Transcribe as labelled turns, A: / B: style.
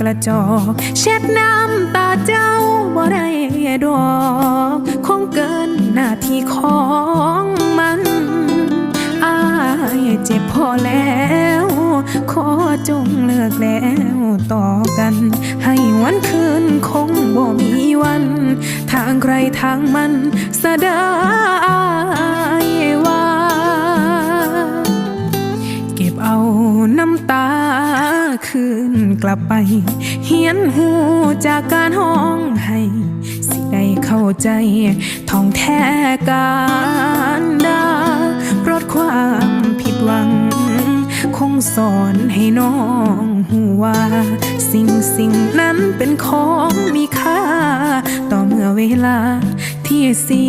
A: กระจอกเช็ดน้ำตาเจ้าบ่ได้ดอกคงเกินหน้าที่ของมันอายเจ็บพอแล้ว ขอจงเลิกแล้วต่อกัน ให้วันคืนคงบ่มีวัน ทางใครทางมันสะดา คืนกลับไปเหียนหูจากการห้องให้ สิได้เข้าใจท่องแท้การดารดความผิดหวัง คงสอนให้น้องหูว่า สิ่งสิ่งนั้นเป็นของมีค่า ต่อเมื่อเวลาที่เสี